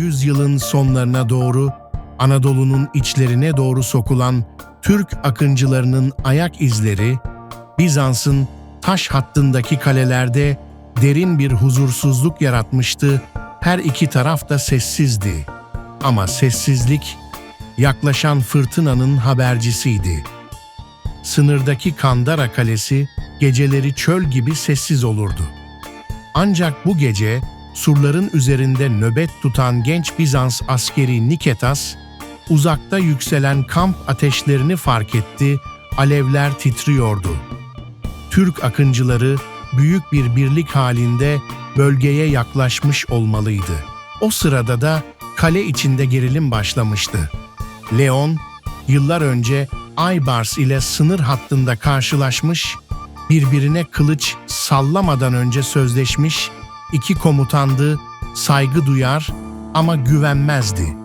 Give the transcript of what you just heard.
yüzyılın sonlarına doğru Anadolu'nun içlerine doğru sokulan Türk akıncılarının ayak izleri Bizans'ın taş hattındaki kalelerde derin bir huzursuzluk yaratmıştı. Her iki taraf da sessizdi. Ama sessizlik yaklaşan fırtınanın habercisiydi. Sınırdaki Kandara Kalesi geceleri çöl gibi sessiz olurdu. Ancak bu gece surların üzerinde nöbet tutan genç Bizans askeri Niketas, uzakta yükselen kamp ateşlerini fark etti, alevler titriyordu. Türk akıncıları büyük bir birlik halinde bölgeye yaklaşmış olmalıydı. O sırada da kale içinde gerilim başlamıştı. Leon, yıllar önce Aybars ile sınır hattında karşılaşmış, birbirine kılıç sallamadan önce sözleşmiş, iki komutandı, saygı duyar ama güvenmezdi.